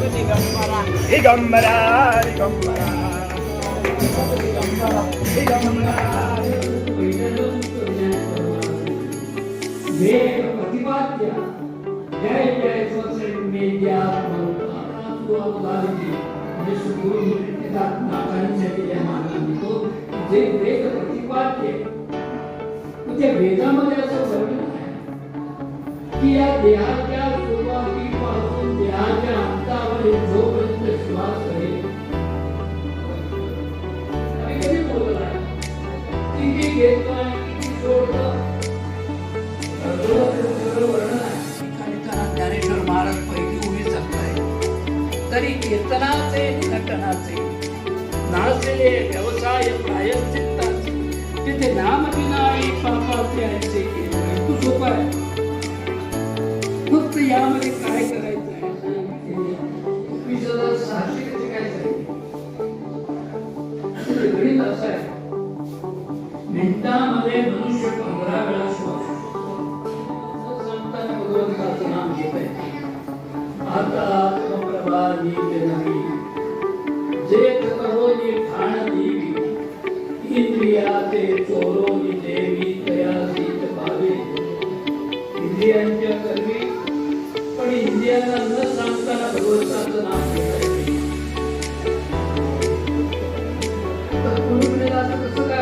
दिगंबरा दिगंबरा वेद प्रतिपाद्य जय जय स्वसंग मेद्या म्हणजे सुगुरु येतात नाकांसाठी ज्या मानाने तो जे वेद प्रतिपाद्य म्हणजे वेदामध्ये असं वर्णन आहे की या देहाच्या ज्ञानेश्वर महाराज पहिली उभी सांगताय तरी कीर्तनाचे नटनाचे नाचले व्यवसाय प्रायश्चित्ताचे तिथे नाम नामविनाई पापाचे ऐसे केले तू सोपा आहे फक्त यामध्ये काय करायचं आहे वीस हजार सहाशे काय सांगितले गणित असं आहे मिनिटामध्ये मनुष्य पंधरा वेळा श्वास सांगताना भगवंताचं नाम घेत आहे आता नीत नवी जे करोनी खाण देवी इंद्रियाचे चोरोनी देवी तया सीत भावे इंद्रियांच्या कर्मी पण इंद्रियांना न सांगताना भगवंताचं नाम घेत आहे तर असं कसं काय?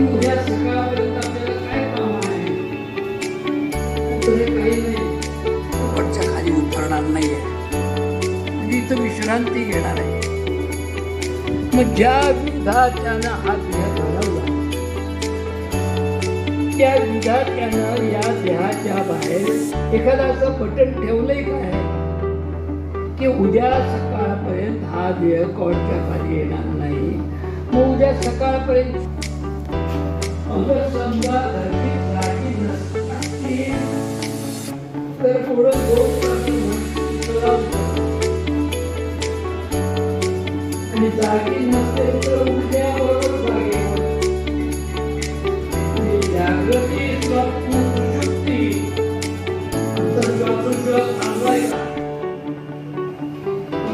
की उद्या सकाळपर्यंत आपल्याला आहे खाली उतरणार नाहीये. म्हणजे इथं विश्रांती घेणार आहे. मग ज्या विधात्यानं हा देह घडवला त्या विधात्यानं या देहाच्या बाहेर एखादा असं बटन ठेवलंय काय की उद्या सकाळपर्यंत हा देह कोणत्या खाली येणार नाही? मग उद्या सकाळपर्यंत अगर समजा धरती जागी नसती तर दोन आणि जागी नसते तर जागे जागृती स्वप्न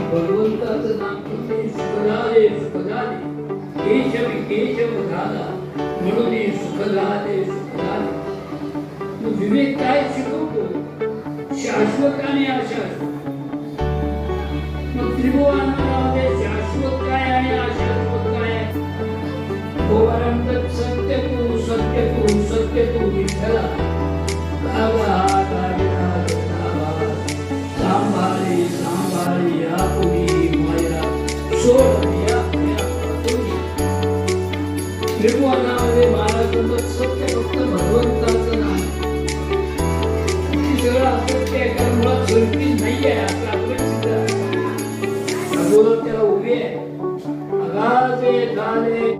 भगवंताचं नाम म्हणजे सुखदाले सुखदाले केशव केशव झाला म्हणून हे सुखदाले सुखदाले मग विवेक काय शिकवतो? शाश्वत आणि अशाश्वत मग त्रिभुवनामध्ये शाश्वत काय आणि अशाश्वत काय आहे? सत्य तू सत्य तू सत्य तू विठ्ठला. सांभाळी सांभाळी या पुढी माया. सोड. त्रिभुवनामध्ये महाराजांचं फक्त भगवंताचं नाम सगळं असत्य आहे कारण मुळात सृष्टी नाही आहे असं आपलं सिद्ध आहे. त्याला उभी आहे अगाधे झाले